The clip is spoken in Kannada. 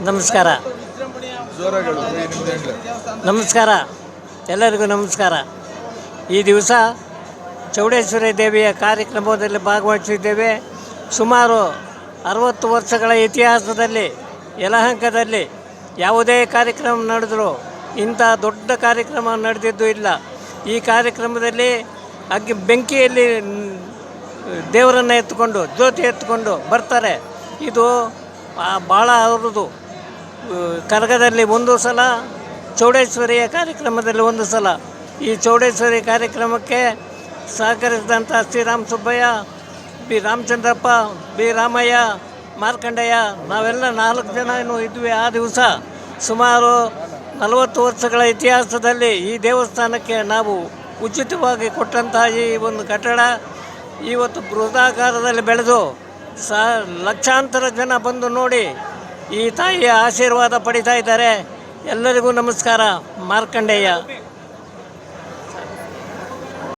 ನಮಸ್ಕಾರ. ನಮಸ್ಕಾರ. ಎಲ್ಲರಿಗೂ ನಮಸ್ಕಾರ. ಈ ದಿವಸ ಚೌಡೇಶ್ವರಿ ದೇವಿಯ ಕಾರ್ಯಕ್ರಮದಲ್ಲಿ ಭಾಗವಹಿಸಿದ್ದೇವೆ. ಸುಮಾರು ಅರವತ್ತು ವರ್ಷಗಳ ಇತಿಹಾಸದಲ್ಲಿ, ಯಲಹಂಕದಲ್ಲಿ ಯಾವುದೇ ಕಾರ್ಯಕ್ರಮ ನಡೆದರೂ ಇಂಥ ದೊಡ್ಡ ಕಾರ್ಯಕ್ರಮ ನಡೆದಿದ್ದು ಇಲ್ಲ. ಈ ಕಾರ್ಯಕ್ರಮದಲ್ಲಿ ಅಗ್ಗಿ ಬೆಂಕಿಯಲ್ಲಿ ದೇವರನ್ನು ಎತ್ತುಕೊಂಡು, ಜ್ಯೋತಿ ಎತ್ತುಕೊಂಡು ಬರ್ತಾರೆ. ಇದು ಭಾಳ ಅವ್ರದ್ದು ಕರಗದಲ್ಲಿ ಒಂದು ಸಲ, ಚೌಡೇಶ್ವರಿಯ ಕಾರ್ಯಕ್ರಮದಲ್ಲಿ ಒಂದು ಸಲ. ಈ ಚೌಡೇಶ್ವರಿ ಕಾರ್ಯಕ್ರಮಕ್ಕೆ ಸಹಕರಿಸಿದಂಥ ಶ್ರೀರಾಮ್ ಸುಬ್ಬಯ್ಯ, ಬಿ ರಾಮಚಂದ್ರಪ್ಪ, ಬಿ ರಾಮಯ್ಯ, ಮಾರ್ಕಂಡಯ್ಯ, ನಾವೆಲ್ಲ ನಾಲ್ಕು ಜನ ಏನು ಇದ್ವಿ ಆ ದಿವಸ. ಸುಮಾರು ನಲವತ್ತು ವರ್ಷಗಳ ಇತಿಹಾಸದಲ್ಲಿ ಈ ದೇವಸ್ಥಾನಕ್ಕೆ ನಾವು ಉಚಿತವಾಗಿ ಕೊಟ್ಟಂತಹ ಈ ಒಂದು ಕಟ್ಟಡ ಇವತ್ತು ಬೃಹದಾಕಾರದಲ್ಲಿ ಬೆಳೆದು ಸ ಲಕ್ಷಾಂತರ ಜನ ಬಂದು ನೋಡಿ ಈ ತಾಯಿಯ ಆಶೀರ್ವಾದ ಪಡಿತಾ ಇದ್ದಾರೆ. ಎಲ್ಲರಿಗೂ ನಮಸ್ಕಾರ ಮಾರ್ಕಂಡೇಯ.